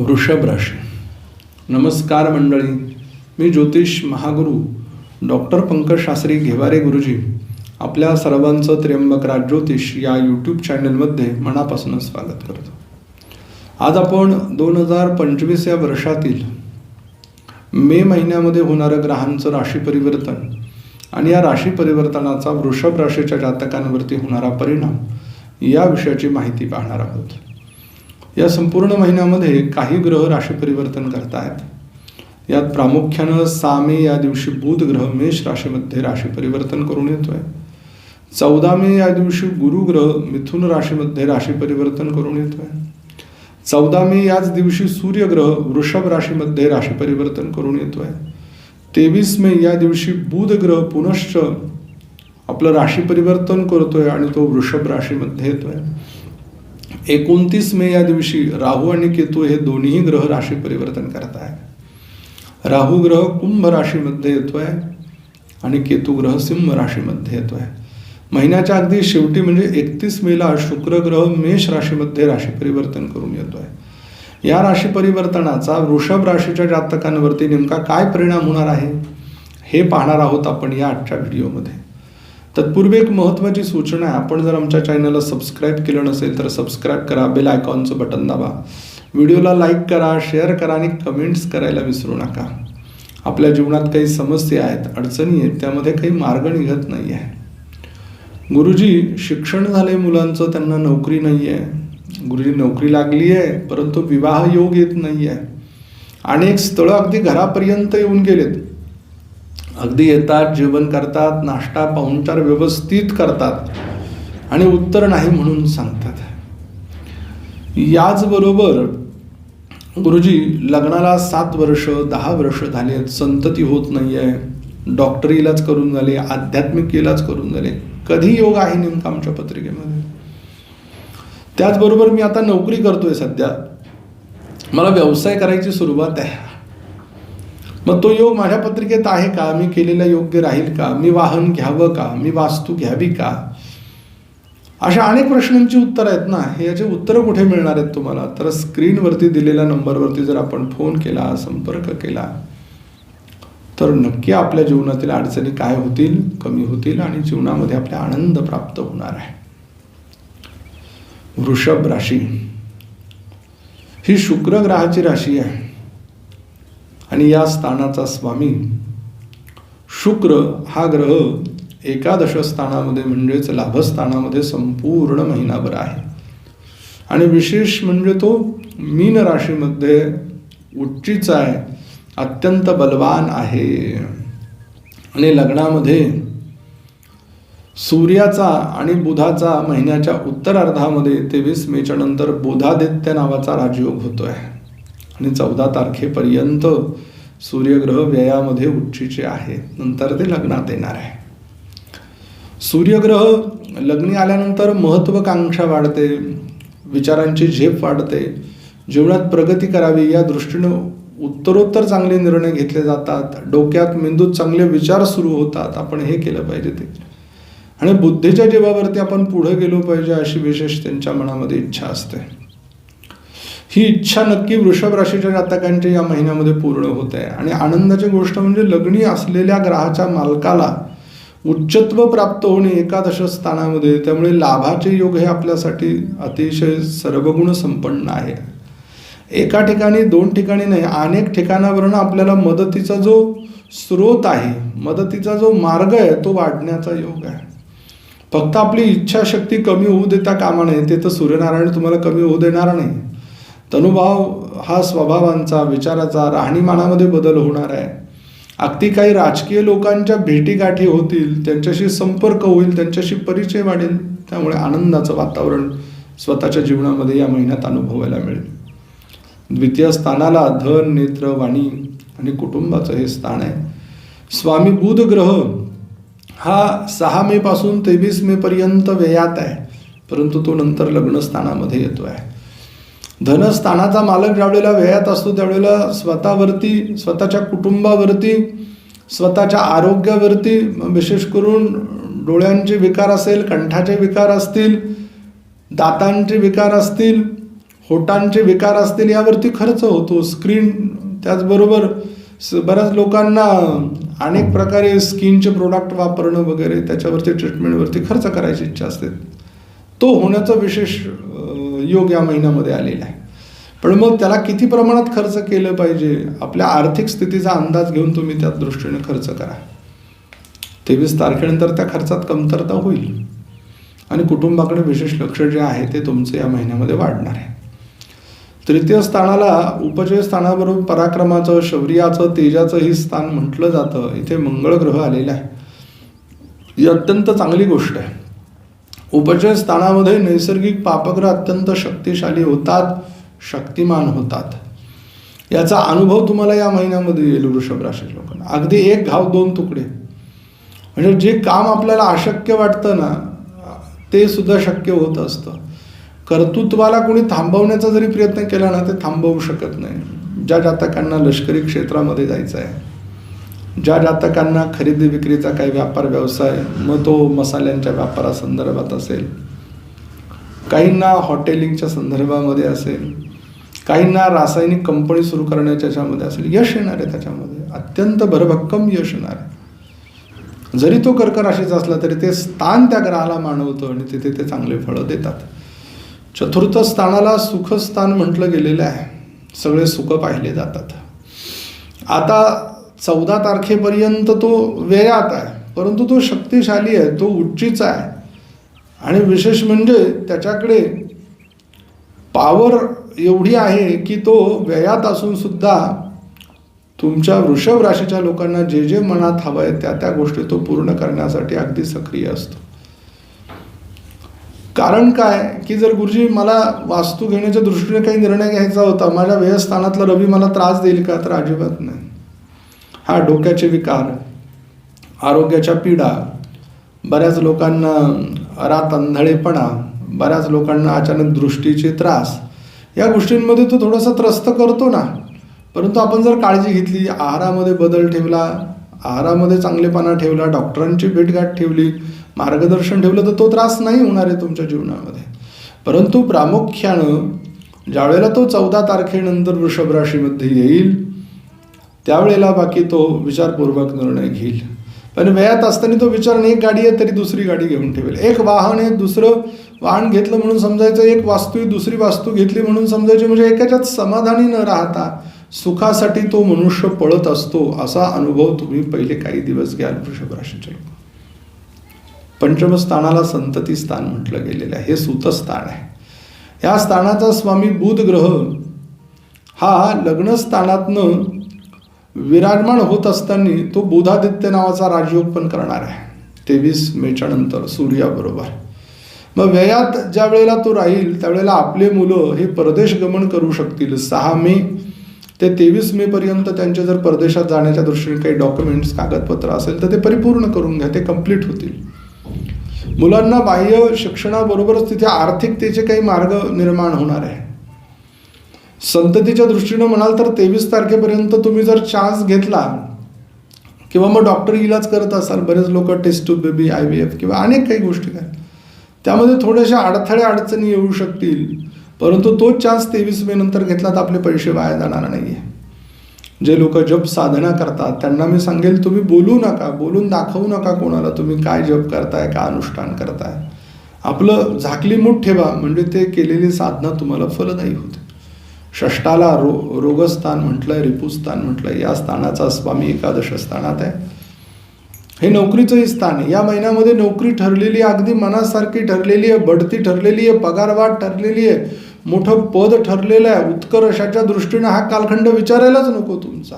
वृषभ राशी. नमस्कार मंडळी. मी ज्योतिष महागुरु डॉक्टर पंकज शास्त्री घेवारे गुरुजी आपल्या सर्वांचं त्र्यंबक राज ज्योतिष या यूट्यूब चॅनलमध्ये मनापासून स्वागत करतो. आज आपण दोन हजार पंचवीस या वर्षातील मे महिन्यामध्ये होणारं ग्रहांचं राशी परिवर्तन आणि या राशी परिवर्तनाचा वृषभ राशीच्या जातकांवरती होणारा परिणाम या विषयाची माहिती पाहणार आहोत. या संपूर्ण महिन्यामध्ये काही ग्रह राशी परिवर्तन करतायत. यात प्रामुख्यानं सामे या दिवशी बुध ग्रह मेष राशीमध्ये राशी परिवर्तन करून येतोय. चौदा मे या दिवशी गुरु ग्रह मिथुन राशीमध्ये राशी परिवर्तन करून येतोय. चौदा मे याच दिवशी सूर्यग्रह वृषभ राशीमध्ये राशी परिवर्तन करून येतोय. तेवीस मे या दिवशी बुध ग्रह पुनश्च आपलं राशी परिवर्तन करतोय आणि तो वृषभ राशीमध्ये येतोय. एकोणतीस मे या दिवशी राहू आणि केतू हे दोन्ही ग्रह राशी परिवर्तन करत आहे राहू ग्रह कुंभ राशीमध्ये येतोय आणि केतू ग्रह सिंह राशीमध्ये येतोय. महिन्याच्या अगदी शेवटी म्हणजे एकतीस मेला शुक्र ग्रह मेष राशीमध्ये राशी परिवर्तन करून येतोय. या राशी परिवर्तनाचा वृषभ राशीच्या जातकांवरती नेमका काय परिणाम होणार आहे हे पाहणार आहोत आपण या आजच्या व्हिडिओमध्ये. तत्पूर्वी एक महत्त्वाची सूचना आहे आपण जर आमच्या चॅनलला सबस्क्राईब केलं नसेल तर सबस्क्राईब करा बेल आयकॉनचं बटन दाबा. व्हिडिओला लाईक करा शेअर करा आणि कमेंट्स करायला विसरू नका. आपल्या जीवनात काही समस्या आहेत अडचणी आहेत त्यामध्ये काही मार्ग निघत नाही आहे गुरुजी शिक्षण झाले मुलांचं त्यांना नोकरी नाही आहे गुरुजी नोकरी लागली आहे परंतु विवाह योग येत नाही आहे अनेक स्थळं अगदी घरापर्यंत येऊन गेलेत. अगदी येतात जेवण करतात नाश्ता पाहुणचार व्यवस्थित करतात. आणि उत्तर नाही म्हणून सांगतात. याचबरोबर गुरुजी लग्नाला सात वर्ष दहा वर्ष झाले संतती होत नाही आहे डॉक्टरी इलाज करून झाले आध्यात्मिक इलाज करून झाले. कधी योग आहे नेमका आमच्या पत्रिकेमध्ये? त्याचबरोबर मी आता नोकरी करतोय सध्या. मला व्यवसाय करायची सुरुवात आहे. मग तो योग माझ्या पत्रिकेत आहे का? मी केलेला योग्य राहील का? मी वाहन घ्यावं का? मी वास्तू घ्यावी का? अशा अनेक प्रश्नांची उत्तरं आहेत ना. हे याचे उत्तरं कुठे मिळणार आहेत तुम्हाला? तर स्क्रीनवरती दिलेल्या नंबरवरती जर आपण फोन केला संपर्क केला तर नक्की आपल्या जीवनातील अडचणी काय होतील कमी होतील आणि जीवनामध्ये आपल्या आनंद प्राप्त होणार आहे. वृषभ राशी. ही शुक्र ग्रहाची राशी आहे. आणि या स्थानाचा स्वामी शुक्र हा ग्रह एकादश स्थानामध्ये म्हणजेच लाभस्थानामध्ये संपूर्ण महिनाभर आहे. आणि विशेष म्हणजे तो मीन राशीमध्ये उच्चीचा आहे अत्यंत बलवान आहे. आणि लग्नामध्ये सूर्याचा आणि बुधाचा महिन्याच्या उत्तरार्धामध्ये तेवीस मेच्या नंतर बुधादित्य नावाचा राजयोग होतोय. आणि चौदा तारखेपर्यंत सूर्यग्रह व्ययामध्ये उच्चीचे आहे. नंतर ते लग्नात येणार आहे. सूर्यग्रह लग्नी आल्यानंतर महत्वाकांक्षा वाढते. विचारांची झेप वाढते. जीवनात प्रगती करावी या दृष्टीनं उत्तरोत्तर चांगले निर्णय घेतले जातात. डोक्यात मेंदूत चांगले विचार सुरू होतात. आपण हे केलं पाहिजे ते. आणि बुद्धीच्या जीवावरती आपण पुढे गेलो पाहिजे अशी विशेष त्यांच्या मनामध्ये इच्छा असते. ही इच्छा नक्की वृषभ राशीच्या जातकांच्या या महिन्यामध्ये पूर्ण होत आहे. आणि आनंदाची गोष्ट म्हणजे लग्नी असलेल्या ग्रहाच्या मालकाला उच्चत्व प्राप्त होणे एकादश स्थानामध्ये त्यामुळे लाभाचे योग हे आपल्यासाठी अतिशय सर्वगुण संपन्न आहे. एका ठिकाणी दोन ठिकाणी नाही अनेक ठिकाणावरून आपल्याला मदतीचा जो स्रोत आहे मदतीचा जो मार्ग आहे तो वाढण्याचा योग आहे. फक्त आपली इच्छाशक्ती कमी होऊ देता कामा नये ते तर सूर्यनारायण तुम्हाला कमी होऊ देणार नाही. तनुभाव हा स्वभावांचा विचाराचा राहणीमानामध्ये बदल होणार आहे. अगदी काही राजकीय लोकांच्या भेटीगाठी होतील त्यांच्याशी संपर्क होईल त्यांच्याशी परिचय वाढेल त्यामुळे आनंदाचं वातावरण स्वतःच्या जीवनामध्ये या महिन्यात अनुभवायला मिळेल. द्वितीय स्थानाला धन नेत्र वाणी आणि कुटुंबाचं हे स्थान आहे. स्वामी बुध ग्रह हा सहा मे पासून तेवीस मे पर्यंत व्ययात आहे परंतु तो नंतर लग्नस्थानामध्ये येतो आहे धनस्थानाचा मालक ज्यावेळेला व्ययात असतो त्यावेळेला स्वतःवरती स्वतःच्या कुटुंबावरती स्वतःच्या आरोग्यावरती विशेष करून डोळ्यांचे विकार असेल कंठाचे विकार असतील दातांचे विकार असतील होटांचे विकार असतील यावरती खर्च होतो. स्क्रीन त्याचबरोबर स बऱ्याच लोकांना अनेक प्रकारे स्किनचे प्रोडक्ट वापरणं वगैरे त्याच्यावरती ट्रीटमेंटवरती खर्च करायची इच्छा असते. तो होण्याचा विशेष योग या महिन्यामध्ये आलेला आहे. पण मग त्याला किती प्रमाणात खर्च केलं पाहिजे? आपल्या आर्थिक स्थितीचा अंदाज घेऊन तुम्ही त्या दृष्टीने खर्च करा. तेवीस तारखेनंतर त्या खर्चात कमतरता होईल. आणि कुटुंबाकडे विशेष लक्ष जे आहे ते तुमचं या महिन्यामध्ये वाढणार आहे. तृतीय स्थानाला उपजय स्थानाबरोबर पराक्रमाचं शौर्याचं तेजाचं हे स्थान म्हटलं जातं. इथे मंगळ ग्रह आलेला आहे ही अत्यंत चांगली गोष्ट आहे. उपजय स्थानामध्ये नैसर्गिक पापग्रह अत्यंत शक्तिशाली होतात शक्तिमान होतात. याचा अनुभव तुम्हाला या महिन्यामध्ये येईल वृषभ राशी लोकांना. अगदी एक घाव दोन तुकडे. म्हणजे जे काम आपल्याला अशक्य वाटतं ना ते सुद्धा शक्य होत असतं. कर्तृत्वाला कोणी थांबवण्याचा जरी प्रयत्न केला ना ते थांबवू शकत नाही. ज्या जातकांना लष्करी क्षेत्रामध्ये जायचं आहे ज्या जातकांना खरेदी विक्रीचा काही व्यापार व्यवसाय मग तो मसाल्यांच्या व्यापारासंदर्भात असेल काहींना हॉटेलिंगच्या संदर्भामध्ये असेल काहींना रासायनिक कंपनी सुरू करण्याच्या याच्यामध्ये असेल यश येणार आहे त्याच्यामध्ये. अत्यंत भरभक्कम यश येणार आहे. जरी तो कर्क राशीचा असला तरी ते स्थान त्या ग्रहाला मानवतं आणि तिथे ते चांगले फळं देतात. चतुर्थ स्थानाला सुखस्थान म्हटलं गेलेलं आहे. सगळे सुख पाहिले जातात. आता चौदा तारखेपर्यंत तो व्ययात आहे. परंतु तो शक्तिशाली आहे तो उच्चीचा आहे. आणि विशेष म्हणजे त्याच्याकडे पावर एवढी आहे की तो व्ययात असूनसुद्धा तुमच्या वृषभ राशीच्या लोकांना जे जे मनात हवं आहे त्या त्या गोष्टी तो पूर्ण करण्यासाठी अगदी सक्रिय असतो. कारण काय? की जर गुरुजी मला वास्तू घेण्याच्या दृष्टीने काही निर्णय घ्यायचा होता माझ्या व्ययस्थानातला रवी मला त्रास देईल का? तर अजिबात नाही. हा डोक्याचे विकार आरोग्याच्या पीडा बऱ्याच लोकांना रात अंधळेपणा बऱ्याच लोकांना अचानक दृष्टीचे त्रास या गोष्टींमध्ये तो थोडासा त्रस्त करतो ना. परंतु आपण जर काळजी घेतली आहारामध्ये बदल ठेवला आहारामध्ये चांगलेपणा ठेवला डॉक्टरांची भेटगाठ ठेवली मार्गदर्शन ठेवलं तर तो त्रास नाही होणार आहे तुमच्या जीवनामध्ये. परंतु प्रामुख्यानं ज्यावेळेला तो चौदा तारखेनंतर वृषभ राशीमध्ये येईल त्यावेळेला बाकी तो विचारपूर्वक निर्णय घेईल. पण वयात असताना तो विचार नाही एक गाडी आहे तरी दुसरी गाडी घेऊन ठेवेल. एक वाहन आहे दुसरं वाहन घेतलं म्हणून समजायचं एक वास्तू दुसरी वास्तू घेतली म्हणून समजायची. म्हणजे एकाच्यात समाधानी न राहता सुखासाठी तो मनुष्य पळत असतो असा अनुभव तुम्ही पहिले काही दिवस घ्याल वृषभ राशीचे लोक पंचमस्थानाला संतती स्थान म्हटलं गेलेलं आहे. हे सुतस्थान आहे. या स्थानाचा स्वामी बुध ग्रह हा लग्नस्थानातनं विराजमान होत असताना तो बुधादित्य नावाचा राजयोग पण करणार आहे. तेवीस मेच्या नंतर सूर्याबरोबर मग व्ययात ज्या वेळेला तो राहील त्यावेळेला आपले मुलं हे परदेश गमन करू शकतील. सहा मे ते तेवीस मे पर्यंत त्यांचे जर परदेशात जाण्याच्या दृष्टीने काही डॉक्युमेंट्स कागदपत्र असेल तर ते परिपूर्ण करून घ्या. ते कंप्लीट होतील. मुलांना बाह्य शिक्षणाबरोबरच तिथे आर्थिकतेचे काही मार्ग निर्माण होणार आहे. संततीच्या दृष्टीनं म्हणाल तर तेवीस तारखेपर्यंत तुम्ही जर चान्स घेतला किंवा मग डॉक्टर इलाज करत असाल बरेच लोक test tube baby I V F किंवा अनेक काही गोष्टी काय त्यामध्ये थोड्याशा अडथळे अडचणी येऊ शकतील परंतु तो चान्स तेवीस मे नंतर घेतला तर आपले पैसे वाया जाणार नाही आहे जे लोक जप साधना करतात त्यांना मी सांगेल तुम्ही बोलू नका बोलून दाखवू नका कोणाला तुम्ही काय जप करताय का अनुष्ठान करताय. आपलं झाकली मूठ ठेवा म्हणजे ते केलेली साधना तुम्हाला फलदायी होते. षष्टाला रो रोगस्थान म्हटलंय रिपुस्थान म्हटलंय या स्थानाचा स्वामी एकादश स्थानात आहे. हे नोकरीचंही स्थान आहे. या महिन्यामध्ये नोकरी ठरलेली आहे अगदी मनासारखी ठरलेली आहे बढती ठरलेली आहे पगारवाढ ठरलेली आहे. मोठं पद ठरलेलं आहे. उत्कर्षाच्या दृष्टीने हा कालखंड विचारायलाच नको तुमचा.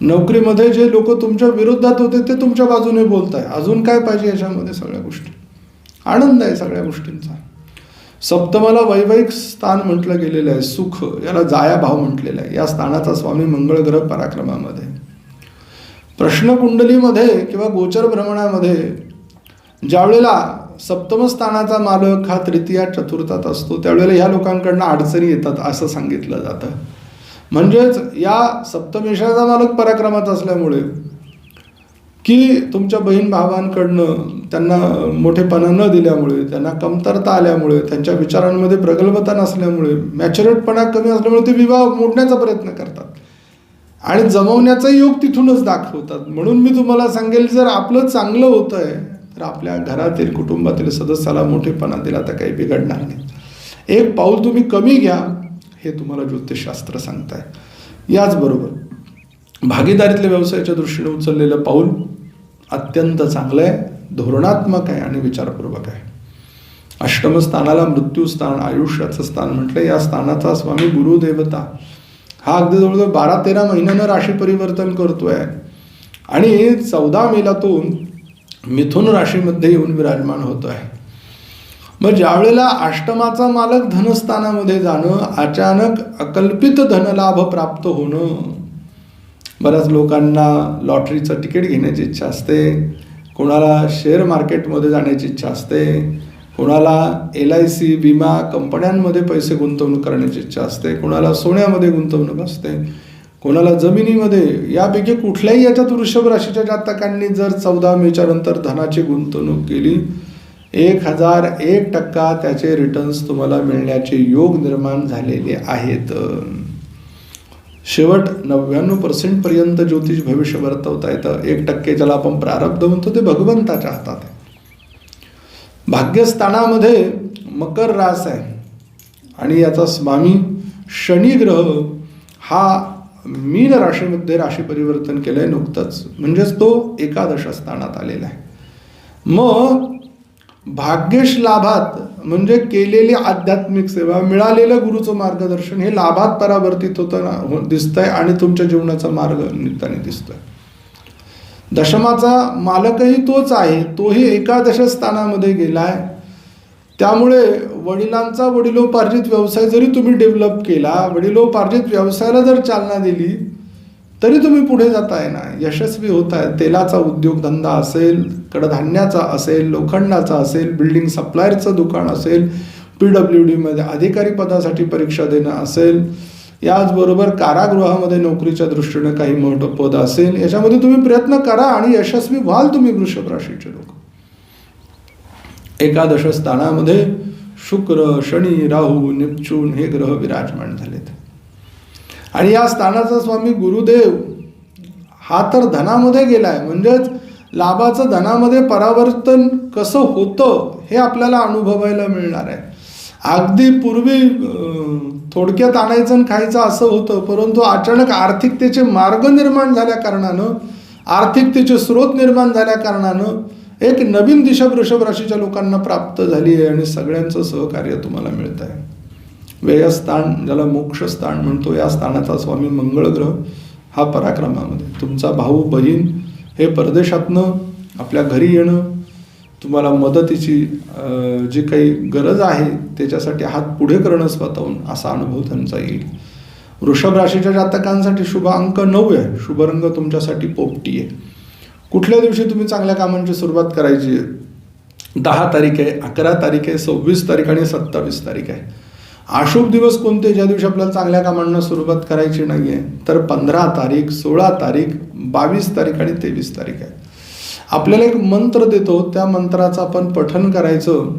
नोकरीमध्ये जे लोक तुमच्या विरोधात होते ते तुमच्या बाजूने बोलत आहे अजून काय पाहिजे याच्यामध्ये सगळ्या गोष्टी? आनंद आहे सगळ्या गोष्टींचा. सप्तमाला वैवाहिक स्थान म्हटलं गेलेलं आहे. सुख याला जाया भाव म्हटलेला आहे. या स्थानाचा स्वामी मंगळ ग्रह पराक्रमामध्ये. प्रश्नकुंडलीमध्ये किंवा गोचर भ्रमणामध्ये ज्यावेळेला सप्तमस्थानाचा मालक हा तृतीया चतुर्थात असतो. त्यावेळेला ह्या लोकांकडनं अडचणी येतात असं सांगितलं जातं. म्हणजेच या सप्तमेशाचा मालक पराक्रमात असल्यामुळे की तुमच्या बहीण भावांकडनं त्यांना मोठेपणा न दिल्यामुळे त्यांना कमतरता आल्यामुळे त्यांच्या विचारांमध्ये प्रगल्भता नसल्यामुळे मॅच्युरेटपणा कमी असल्यामुळे ते विवाह मोडण्याचा प्रयत्न करतात. आणि जमवण्याचा योग तिथूनच दाखवतात. म्हणून मी तुम्हाला सांगेल जर आपलं चांगलं होतं आहे तर आपल्या घरातील कुटुंबातील सदस्याला मोठेपणा दिला तर काही बिघडणार नाही. एक पाऊल तुम्ही कमी घ्या हे तुम्हाला ज्योतिषशास्त्र सांगताय. याचबरोबर भागीदारीतल्या व्यवसायाच्या दृष्टीने उचललेलं पाऊल अत्यंत चांगलं आहे धोरणात्मक आहे आणि विचारपूर्वक आहे. अष्टम स्थानाला मृत्यू स्थान आयुष्याचं स्थान म्हटलं या स्थानाचा स्वामी गुरुदेवता. हा अगदी जवळजवळ बारा तेरा महिन्यानं राशी परिवर्तन करतोय. आणि चौदा मेला तो मिथुन राशीमध्ये येऊन विराजमान होतो आहे. मग ज्यावेळेला अष्टमाचा मालक धनस्थानामध्ये जाणं अचानक अकल्पित धनलाभ प्राप्त होणं बऱ्याच लोकांना लॉटरीचं तिकीट घेण्याची इच्छा असते कोणाला शेअर मार्केटमध्ये जाण्याची इच्छा असते कोणाला एल आय सी विमा कंपन्यांमध्ये पैसे गुंतवणूक करण्याची इच्छा असते कोणाला सोन्यामध्ये गुंतवणूक असते कोणाला जमिनीमध्ये यापैकी कुठल्याही याच्यात वृषभ राशीच्या जातकांनी जर चौदा मेच्या नंतर धनाची गुंतवणूक केली एक हजार एक टक्का त्याचे रिटर्न्स तुम्हाला मिळण्याचे योग निर्माण झालेले आहेत. शेवट नव्याण्णव पर्सेंट पर्यंत ज्योतिष भविष्य वर्तवता येतं. एक टक्के ज्याला आपण प्रारब्ध म्हणतो ते भगवंताच्या हातात आहे. भाग्यस्थानामध्ये मकर रास आहे. आणि याचा स्वामी शनी ग्रह हा मीन राशीमध्ये राशी परिवर्तन केलंय नुकतंच. म्हणजेच तो एकादश स्थानात आलेला आहे. मग भाग्यश लाभात म्हणजे केलेली आध्यात्मिक सेवा मिळालेलं गुरुचं मार्गदर्शन हे लाभात परावर्तित होताना हो, दिसतंय आणि तुमच्या जीवनाचा मार्ग निघताना दिसतोय. दशमाचा मालकही तोच आहे. तोही एकादश स्थानामध्ये गेलाय. त्यामुळे वडिलांचा वडिलोपार्जित व्यवसाय जरी तुम्ही डेव्हलप केला वडिलोपार्जित व्यवसायाला जर चालना दिली तरी तुम्ही पुढे जाताय ना. यशस्वी होत आहे तेलाचा उद्योगधंदा असेल कडधान्याचा असेल लोखंडाचा असेल बिल्डिंग सप्लायरचं दुकान असेल पी डब्ल्यू डीमध्ये अधिकारी पदासाठी परीक्षा देणं असेल याचबरोबर कारागृहामध्ये नोकरीच्या दृष्टीनं काही मोठं पद असेल याच्यामध्ये तुम्ही प्रयत्न करा आणि यशस्वी व्हाल तुम्ही वृषभ राशीचे लोक. एकादश स्थानामध्ये शुक्र शनी राहू नेपच्यून हे ग्रह विराजमान झालेत. आणि या स्थानाचा स्वामी गुरुदेव हा तर धनामध्ये गेलाय. म्हणजेच लाभाचं धनामध्ये परावर्तन कसं होतं हे आपल्याला अनुभवायला मिळणार आहे. अगदी पूर्वी थोडक्यात आणायचं आणि खायचं असं होतं परंतु अचानक आर्थिकतेचे मार्ग निर्माण झाल्या कारणानं आर्थिकतेचे स्रोत निर्माण झाल्या कारणानं एक नवीन दिशा वृषभ राशीच्या लोकांना प्राप्त झाली आहे आणि सगळ्यांचं सहकार्य तुम्हाला मिळत आहे. व्ययस्थान ज्याला मोक्षस्थान म्हणतो या स्थानाचा स्वामी मंगळग्रह हा पराक्रमामध्ये. तुमचा भाऊ बहीण हे परदेशातनं आपल्या घरी येणं तुम्हाला मदतीची जी काही गरज आहे त्याच्यासाठी हात पुढे करणं स्वतःहून असा अनुभव त्यांचा येईल. वृषभ राशीच्या जातकांसाठी शुभ अंक नऊ आहे. शुभ रंग तुमच्यासाठी पोपटी आहे. कुठल्या दिवशी तुम्ही चांगल्या कामांची सुरुवात करायची? आहे दहा तारीख आहे अकरा तारीख आहे सव्वीस तारीख आणि सत्तावीस तारीख आहे. अशुभ दिवस कोणते ज्या दिवशी आपल्याला चांगल्या कामांना सुरुवात करायची नाही आहे तर पंधरा तारीख सोळा तारीख बावीस तारीख आणि तेवीस तारीख आहे. आपल्याला एक मंत्र देतो त्या मंत्राचं आपण पठन करायचं.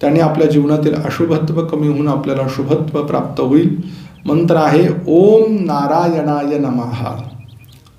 त्याने आपल्या जीवनातील अशुभत्व कमी होऊन आपल्याला शुभत्व प्राप्त होईल. मंत्र आहे ओम नारायणाय नमहा